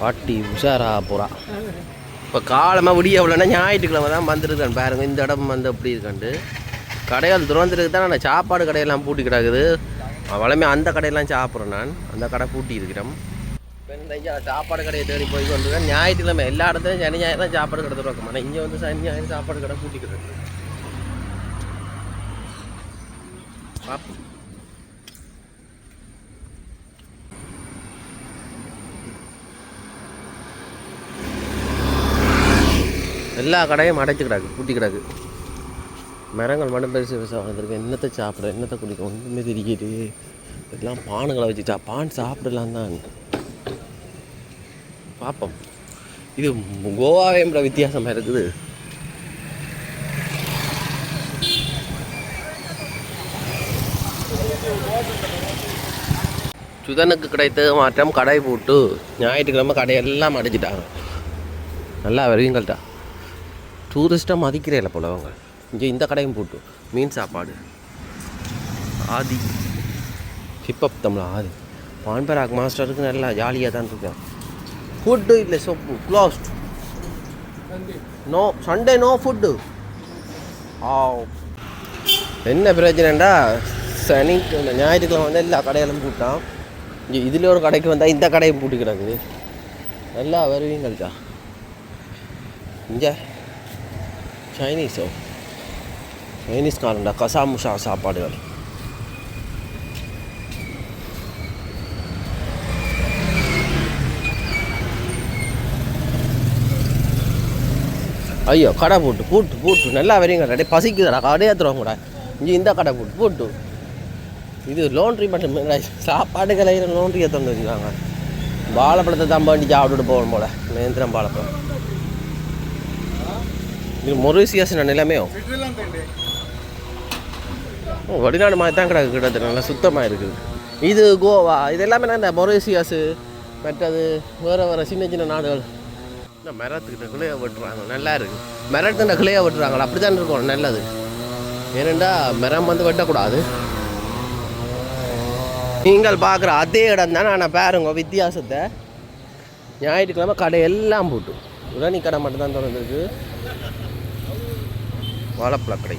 பாட்டி உஷாரா போகிறான் இப்போ காலமாக விடிய எவ்வளோனா ஞாயிற்றுக்கிழமை தான் வந்துருக்கேன். பாருங்க இந்த இடம் வந்து அப்படி இருக்காண்டு கடைகள் திறந்துருக்கு தான் நான் சாப்பாடு கடையெல்லாம் பூட்டி கிடக்குது. வளமே அந்த கடையெல்லாம் சாப்பிட்றேன் நான். அந்த கடை பூட்டி இருக்கிறேன். சாப்பாடு கடையை தேடி போய் கொண்டு ஞாயிற்றுக்கிழமை எல்லா இடத்துலையும் சனி ஞாயிறு தான் சாப்பாடு கடை திறக்கும். ஆனால் இங்கே வந்து சனி ஞாயிறு சாப்பாடு கடை பூட்டி கிடக்கு எல்லா கடையும் அடைத்து கிடக்கு பூட்டி கிடக்கு. மரங்கள் மட்டும் பெருசு பெருசாக வளர்ந்துருக்கு. என்னத்தை சாப்பிட என்னத்தை குடிக்க ஒன்றுமே தெரியுது. இதெல்லாம் பானுங்களை வச்சுட்டா பான் சாப்பிடலாம் தான். பார்ப்போம் இது கோவாவே கூட வித்தியாசமாக இருக்குது. சுதனுக்கு கிடைத்த மாற்றம் கடை போட்டு. ஞாயிற்றுக்கிழமை கடையெல்லாம் அடைச்சிட்டாங்க நல்லா வருவீங்கள்ட்டா டூரிஸ்ட்டாக மதிக்கிறேல போல அவங்க. இங்கே இந்த கடையும் போட்டு. மீன் சாப்பாடு. ஆதி. ஹிப்அப் தமிழ் ஆதி. பான்பராக் மாஸ்டருக்கு நல்லா ஜாலியாக தான் இருக்கேன். ஃபுட்டு இல்லை shop closed no Sunday no food ஆ என்ன பிரச்சனைண்டா சனி ஞாயிற்றுக்கிழமை வந்து எல்லா கடையிலும் பூட்டான் இங்கே இதில் ஒரு கடைக்கு வந்தால் இந்த கடையும் பூட்டி கிடக்குது நல்லா வருவீங்கள்டா. இங்கே சைனீஸோ சைனீஸ்காரன்டா கசாமுஷா சாப்பாடுகள் ஐயோ கடை போட்டு பூட்டு பூட்டு நல்லா வரீங்க கடை பசிக்குதுடா கடையே தருவாங்கடா கூட இங்கே இந்த கடை போட்டு பூட்டு இது லோன்ட்ரி மட்டும் சாப்பாடு கலையிற லோன்ட்ரி தந்து வச்சுருக்காங்க வாழைப்பழத்தை தான் பண்ணி சாப்பிட்டுட்டு போகணும் போல் நேந்திரம் வாழைப்பழம் இது மொரிசியஸ் நிலைமையோ? ஓ, வெளிநாடு மாதிரி தான் கிடக்கு கிட்டத்தட்ட. நல்லா சுத்தமாக இருக்குது இது கோவா. இது எல்லாமே நான் இந்த மொரேசியாஸு மற்றது வேறு வேறு சின்ன சின்ன நாடுகள். இந்த மிரத்துக்கிட்ட கிளைய வெட்டுறாங்க. நல்லா இருக்குது மரத்துக்கிட்ட கிளைய வெட்டுறாங்களா அப்படி தான் இருக்கும். நல்லது. ஏனெண்டா மிரம் வந்து வெட்டக்கூடாது. நீங்கள் பார்க்குற அதே இடம் தான் ஆனால் பாருங்க வித்தியாசத்தை. ஞாயிற்றுக்கிழமை கடை எல்லாம் போட்டு உடனே கடை மட்டும்தான் திறந்துருக்கு. வாழைப்பழ கடை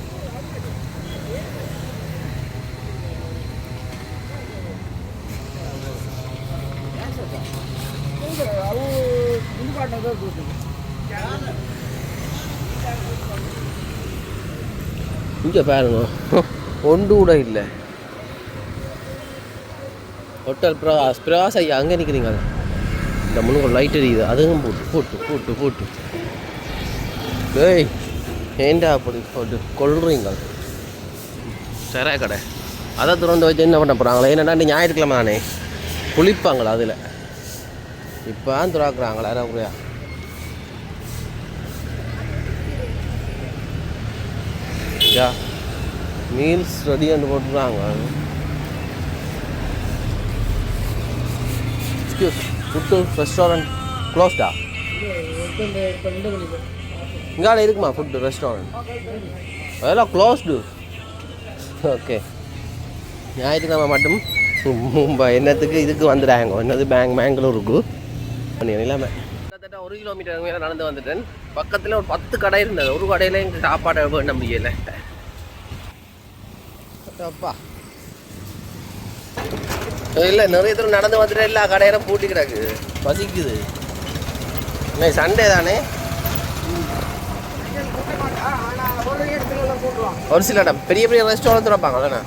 இங்கே பாருங்க. ஒன்று கூட இல்லை. ஹோட்டல் பிரகாஸ் பிரகாஷ் ஐயா அங்கே நிற்கிறீங்க இந்த முழுக்க லைட் எரியுது. அதுவும் போட்டு போட்டு போட்டு போட்டு. டேய் ஏண்டா அப்படி போட்டு கொள்றீங்க சரா கடை. அதை திறந்து வச்சு என்ன பண்ண போகிறாங்களே என்னடா நீ ஞாயிற்றுக்கிழமை தானே குளிப்பாங்களா அதில்? இப்போ தான் துறாக்குறாங்களா யாராவது யா மீல்ஸ் ரெடியாண்டு போட்டுருக்காங்க. எக்ஸ்கியூஸ் ஃபுட்டு ரெஸ்டாரண்ட் க்ளோஸ்டா இங்கால இருக்குமா ஃபுட்டு ரெஸ்டாரண்ட் அதெல்லாம் க்ளோஸ்டு ஓகே ஞாயிற்றுக்கிழமை மட்டும் மும்பை என்னத்துக்கு இதுக்கு வந்துடுறாங்க. என்னது பேங் பேங்களூருக்கு. எல்லாமே கிட்டத்தட்ட ஒரு கிலோமீட்டர் மேலே நடந்து வந்துட்டேன். பக்கத்தில் ஒரு பத்து கடை இருந்தது. ஒரு கடையில் எங்கள் சாப்பாடு வேண்ட முடியல. அப்பா. இல்லை நிறைய தூரம் நடந்து வந்துட்டு எல்லா கடையிலும் பூட்டி கிடக்கு. பசிக்குது. இன்னைக்கு சண்டே தானே? ஒரு சில இடம். பெரிய பெரிய ரெஸ்டாரண்ட் திறப்பாங்கல்லண்ணா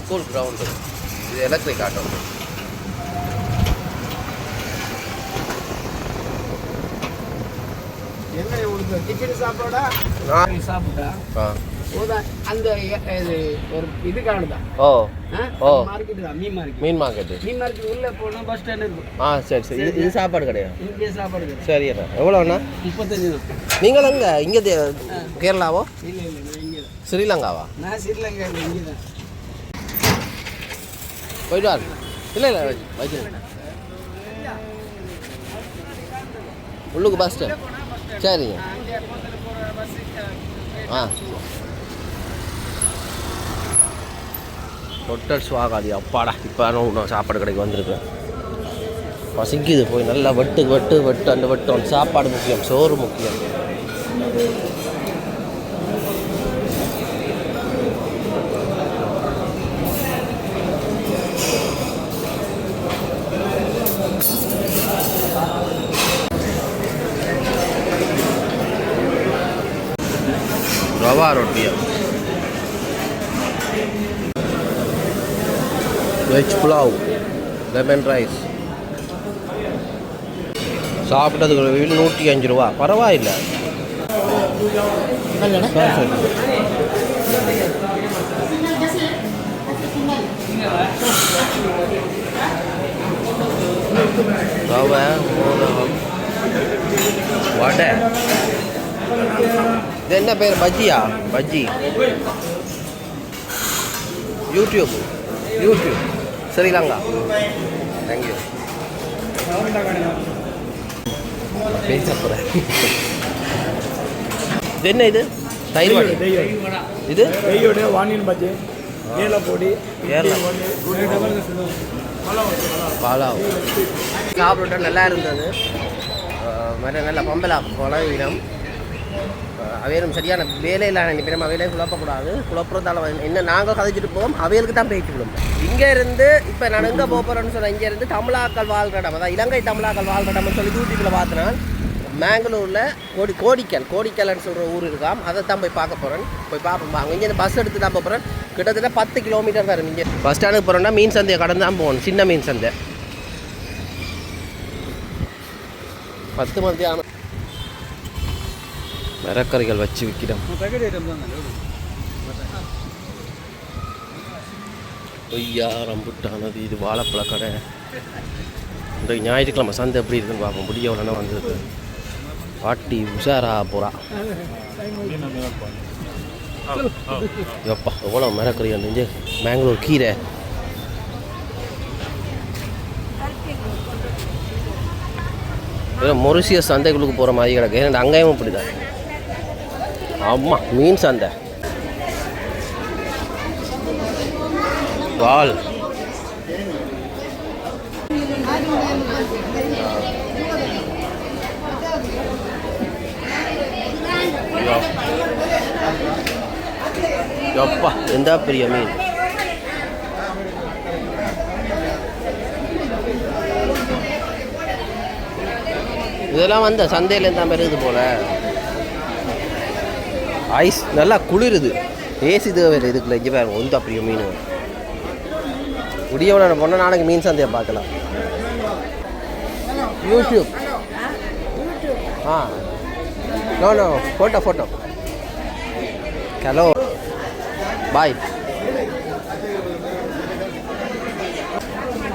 ஸ்கூல் கிரவுண்டு இது எலக்ட்ரிக் ஆட்டோ என்ன உங்களுக்கு டிஃபன். சாப்பிட்டா போதா அந்த இது ஒரு இது காணுதான் ஓ ஓ. மார்க்கெட் தான் மீன் மார்க்கெட் மீன் மீன் மார்க்கெட் உள்ள போனா பஸ் ஸ்டாண்ட் இருக்கும். ஆ சரி சரி. இது இது சாப்பாடு கிடையாது இங்கே சாப்பாடு கிடையாது. சரி அண்ணா. எவ்வளோண்ணா முப்பத்தஞ்சு தான். நீங்கள் எங்கே? இங்கே கேரளாவோ? இல்லை இல்லை நான் இங்கே தான். ஸ்ரீலங்காவா? நான் ஸ்ரீலங்கா இல்லை இங்கே தான். போயிட்டு வாங்க இல்லை இல்லை வச்சு உள்ளுக்கு பஸ் ஸ்டாண்ட் சரிங்க. ஆ. ஹோட்டல்ஸ் சுவாகாதி. அப்பாடா இப்போ இன்னும் சாப்பாடு கடைக்கு வந்திருக்கேன் பசிக்குது போய் நல்லா வெட்டு வெட்டு வெட்டு அந்த வெட்டும் சாப்பாடு முக்கியம் சோறு முக்கியம். ரவா ரொட்டியா? வெஜ் புலாவ் லெமன் ரைஸ் சாப்பிட்டதுக்கு நூற்றி அஞ்சு ரூபா. பரவாயில்லை. ரவை மோதகம் வடை. இது என்ன பேர்? பஜ்ஜியா? Bajji. YouTube. YouTube. Sri Lanka. Thank you பேச போகிறேன் இது என்ன இது? தயிர் வடை. இது? வெய்யோட வாணியன் பஜ்ஜி ஏலப்பொடி ஏல பாலாவ். சாப்பிட்டு நல்லா இருந்தது. மற்ற நல்ல பம்பலா குழவினம் அவையலும் சரியான வேலையில் நினைக்கிறோம் அவையிலே குழப்பக்கூடாது. குழப்பறதால என்ன நாங்கள் கதைச்சிட்டு போவோம் அவைகளுக்கு தான் பேச்சு விடும் இங்கே இருந்து இப்போ நான் எங்கே போக போகிறேன்னு சொன்னேன் இங்கே இருந்து தமிழாக்கள் வாழ்கிற இடம் அதான் இலங்கை தமிழாக்கள் வாழ்கிற இடம்னு சொல்லி யூடியூப்பில் பார்த்தேன் மேங்களூரில் கோடி கோடிக்கல் கோடிக்கல்னு சொல்கிற ஊர் இருக்காம் அதை தான் போய் பார்க்க போகிறேன் போய் பார்ப்போம் அங்கே இங்கேருந்து பஸ் எடுத்து தான் போகிறேன் கிட்டத்தட்ட பத்து கிலோமீட்டர் வரும் இங்கே. பஸ் ஸ்டாண்டுக்கு போகிறோன்னா மீன் சந்தையை கடந்து தான் போகணும் சின்ன மீன் சந்தை. பத்து மத்தியானம் மரக்கறிகள் வச்சு விற்கிறோம் கொய்யா ரம்புட்டானது இது வாழைப்பழ கடை. இந்த ஞாயிற்றுக்கிழமை சந்தை எப்படி இருக்குன்னு பார்ப்போம். முடிய உடனே வந்தது பாட்டி உஷாரா புறா. எப்பா எவ்வளோ மரக்கறி வந்து மேங்களூர் கீரை. மொரிசிய மொரிசியஸ் சந்தைகளுக்கு போகிற மாதிரி கிடக்கு. ஏன்னா அங்கேயும் இப்படி தான் ஆமாம் மீன் சந்தை. வால் எப்பா எந்த பெரிய மீன். இதெல்லாம் வந்து சந்தையிலேருந்து மாதிரி பெருகுது போல. ஐஸ் நல்லா குளிருது. ஏசி தேவையில்லை இதுக்குள்ள இங்கே வேறு வந்து அப்படியே மீன் முடியவன பொண்ணு நாளைக்கு மீன் சந்தையை பார்க்கலாம். யூடியூப் ஆ. No no photo photo hello bye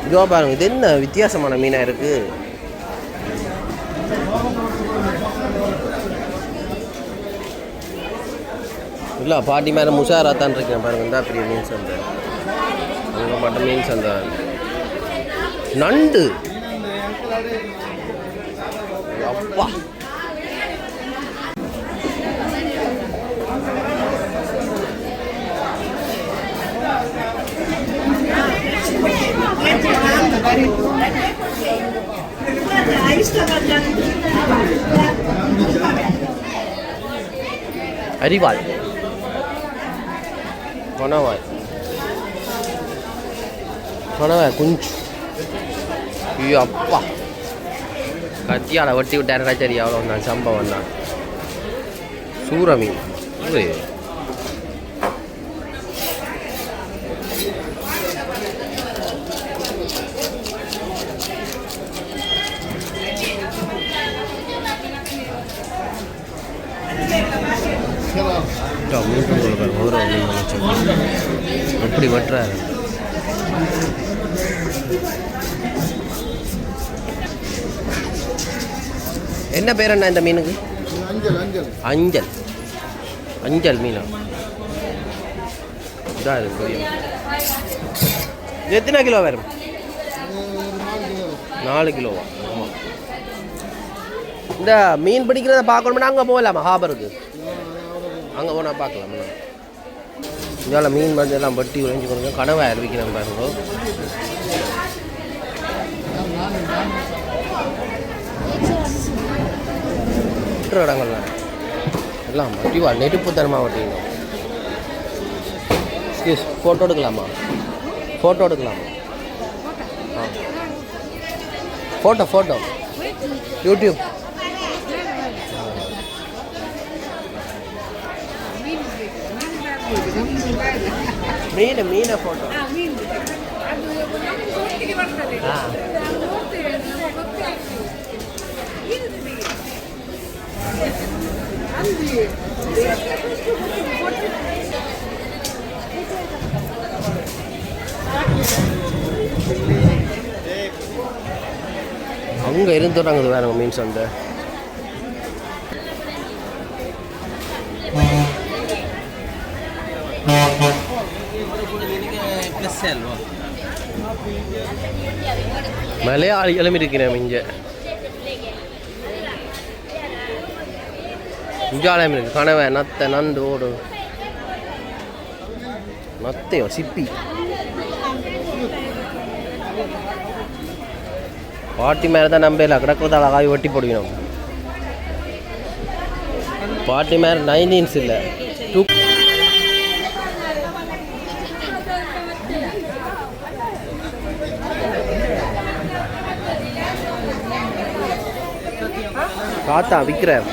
இதுவாக பாருங்க இது என்ன வித்தியாசமான மீனாக இருக்குது இல்லை பாட்டி மேலே முஷாராத்தான் இருக்கேன் பாருங்க தான் பெரிய மீன் சந்தை. அங்கே மட்டும் மீன் சந்தை. நண்டு. அப்பா. அறிவாள். கொணவாய் கொணவாய் குஞ்சு ஐயோ அப்பா கத்தியால் வெட்டி விட்டாருடா சரி அவ்வளோ தான் சம்பவம் தான் சூற மீன் இது மீன் மீன் எப்படி வெட்டுறாரு. என்ன பேர் என்ன இந்த மீனுக்கு? அஞ்சல் அஞ்சல். மீனா? இதான் இது பெரிய மீன். இது எத்தனை கிலோ வரும்? நாலு கிலோவா? ஆமாம் இந்த மீன் பிடிக்கிறத பார்க்கணும்னா அங்கே போகலாமா? ஹாபருக்கு? அங்கே போனால் பார்க்கலாம்? இதால் மீன் வந்து எல்லாம் வட்டி உறைஞ்சி கொடுங்க கனவை அறிவிக்கிறேன் பாருங்க. இடங்கள்ல எல்லாம் வட்டிவா நெருப்பு தரமாக வட்டிங்க. எஸ் ஃபோட்டோ எடுக்கலாமா? ஃபோட்டோ எடுக்கலாமா? ஆ. Photo photo YouTube Thank you. Photo ஆ அங்கே இருந்து தொடங்குது வேறுங்க மீன் சந்தை மலையாளி கிளம்பியிருக்கிறேன் இங்கே. இஞ்சாலயம் இருக்கு. கணவன் நத்தை நண்டு ஓடு நத்தையோ சிப்பி. பாட்டி மேலே தான் நம்பல கிடக்கிறத அழகாக வெட்டி போடுவோம் பாட்டி மேலே நைன்டீன்ஸ் இல்லை. பார்த்தா விற்கிறேன்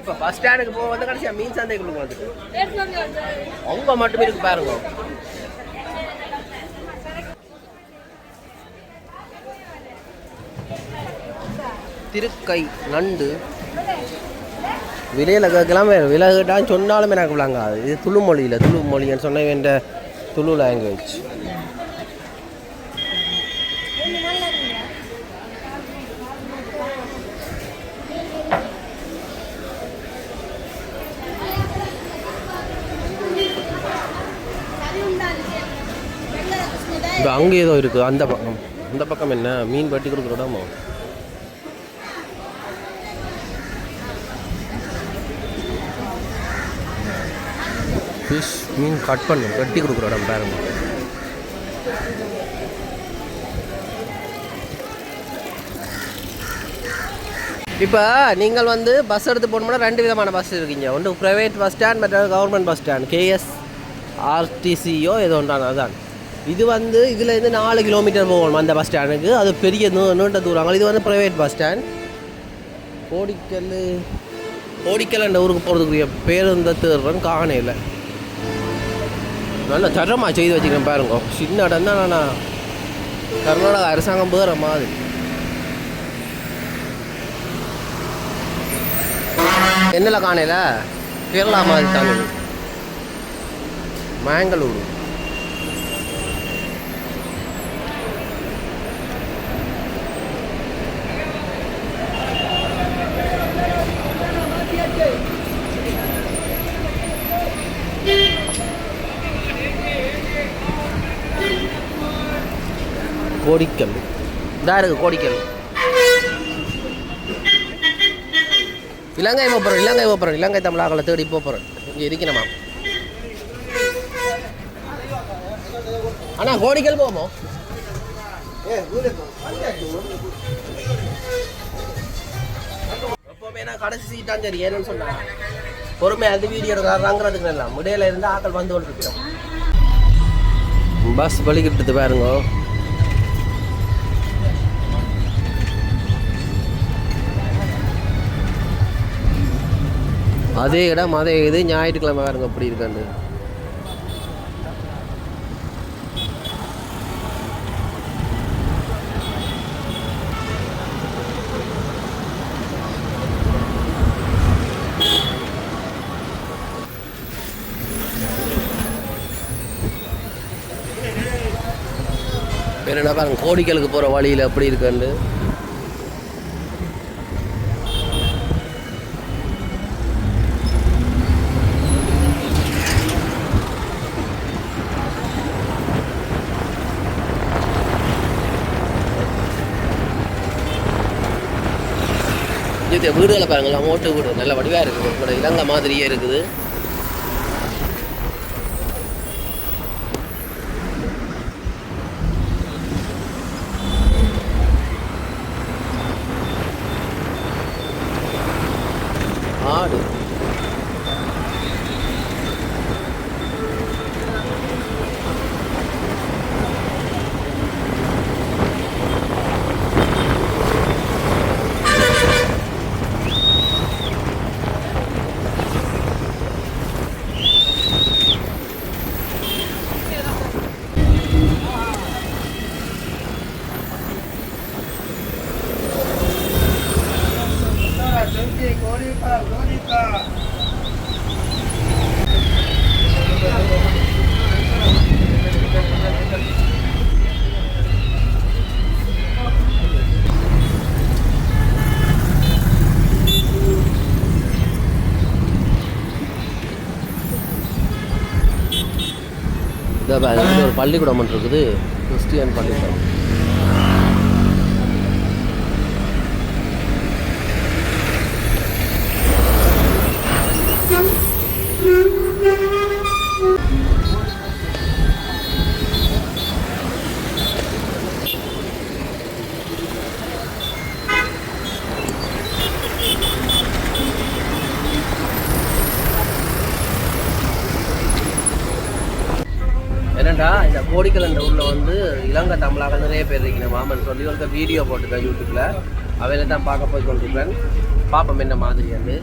இப்போ பஸ் ஸ்டாண்டுக்கு போக வந்து கடைசியாக மீன் சந்தைக்குள்ள வந்துட்டு. அவங்க மட்டுமே இருக்கு பாருங்க. திருக்கை நண்டு. விலையில் கேட்கலாம் விலை கேட்டாலும் சொன்னாலும் எனக்கு விளங்காது இது துளு மொழியில் துளு மொழின்னு சொன்ன வேண்ட துளு லாங்குவேஜ் இப்போ அங்கே ஏதோ இருக்குது அந்த பக்கம். அந்த பக்கம் என்ன? மீன் வெட்டி கொடுக்குற இடமோ? ஃபிஷ் மீன் கட் பண்ணும் வெட்டி கொடுக்குற இடம் பாருங்க. இப்போ நீங்கள் வந்து பஸ் எடுத்து போகணும்னா ரெண்டு விதமான பஸ் இருக்கீங்க. ஒன்று ப்ரைவேட் பஸ் ஸ்டாண்ட் மற்ற கவர்மெண்ட் பஸ் ஸ்டாண்ட் கேஎஸ் ஆர்டிசியோ ஏதோ ஒன்றான அதுதான் இது வந்து இதுலேருந்து நாலு கிலோமீட்டர் போகணும் அந்த பஸ் ஸ்டாண்டுக்கு அது பெரிய நீ நீண்ட தூரங்கள் இது வந்து private bus stand Kodikkal Kodikkal அந்த ஊருக்கு போகிறதுக்குரிய பேருந்து தேர்றன் காணையில் நல்ல தரமாக செய்து வச்சுக்கிறேன் பாருங்க. சின்ன இடம் தான் நான் கர்நாடகா அரசாங்கம் போகிற மாதிரி. என்னல காணையில் கேரளா மாதிரி தமிழ் மேங்களூர். கோடிக்கல். இதாக இருக்குது கோடிக்கல். இலங்கை போகிறோம் இலங்கை போகிறோம் இலங்கை தமிழாக்களை தேடி போகிறோம் இங்கே இருக்கணுமா? அண்ணா கோடிக்கல் போமோ எப்போவுமே நான் கடைசி சீட்டான் சரி ஏன்னு சொன்னா. பொறுமை அது வீடியோ எடுக்கிறாங்கிறதுக்கு இல்லை முடியல இருந்து ஆக்கள் வந்து கொண்டு இருக்கிறோம் பஸ் வலிக்கிட்டு பாருங்க. அதே இடம் அதே இது ஞாயிற்றுக்கிழமை வேறுங்க அப்படி இருக்காண்டு வேற பாருங்க கோடிக்கலுக்கு போகிற வழியில் அப்படி இருக்காண்டு வீடுகளை பாருங்கள் ஓட்டு வீடு நல்ல வடிவாக இருக்குது உங்களோட இலங்கை மாதிரியே இருக்குது. கோரிக்கை ஒரு பள்ளிக்கூடம் இருக்குது. கிறிஸ்டியன் பள்ளிக்கூடம். இலங்கை தமிழாக நிறைய பேர் இருக்கிற மாமன் சொல்லி ஒருத்த வீடியோ போட்டுருக்கேன் யூடியூப்பில் அவையில தான் பார்க்க போய் கொண்டிருக்கிறேன். பார்ப்போம் என்ன மாதிரி அது.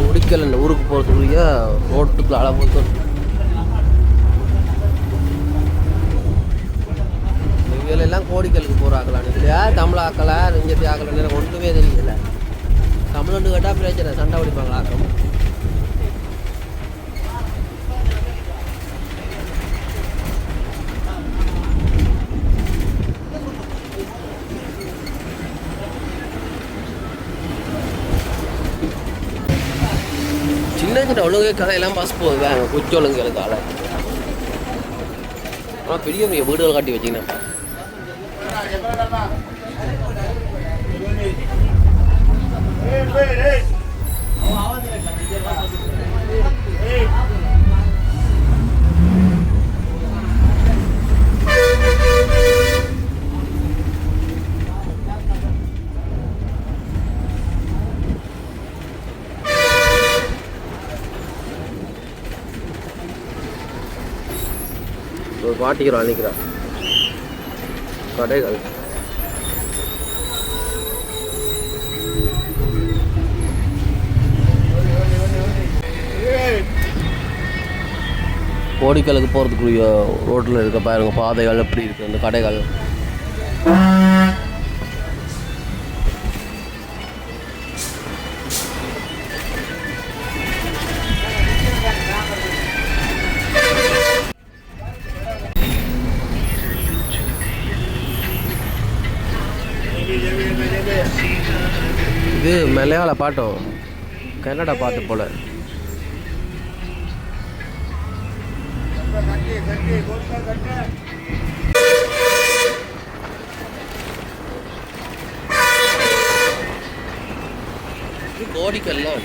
முடிக்கல என்ற ஊருக்கு போகிறதுக்குரிய ரோட்டுக்குள்ள அளவு எல்லாம் கோடிக்கலுக்கு போகிறாங்களான்னு இல்லையா தமிழ் ஆக்கலா இஞ்சத்தி ஒன்றுமே தெரியல. தமிழ்னு கேட்டால் பிரச்சனை சண்டை பிடிப்பாங்களா ஆக்கம் சின்ன சின்ன ஒழுங்கு கதையெல்லாம் பாஸ் போகுது வேங்க குச்சி ஆனால் பெரிய பெரிய வீடுகள் காட்டி வச்சிங்கன்னா ஒரு பாட்டிக்கிறோம் அன்னைக்கிறோம் கடைகள் கோடிக்கலுக்கு போகிறதுக்குரிய ரோட்டில் இருக்க பாருங்கள் பாதைகள் எப்படி இருக்குது அந்த கடைகள். மலையாள பாட்டோ? கன்னட பாட்டு போல. இது கோடிக்கல்லாம்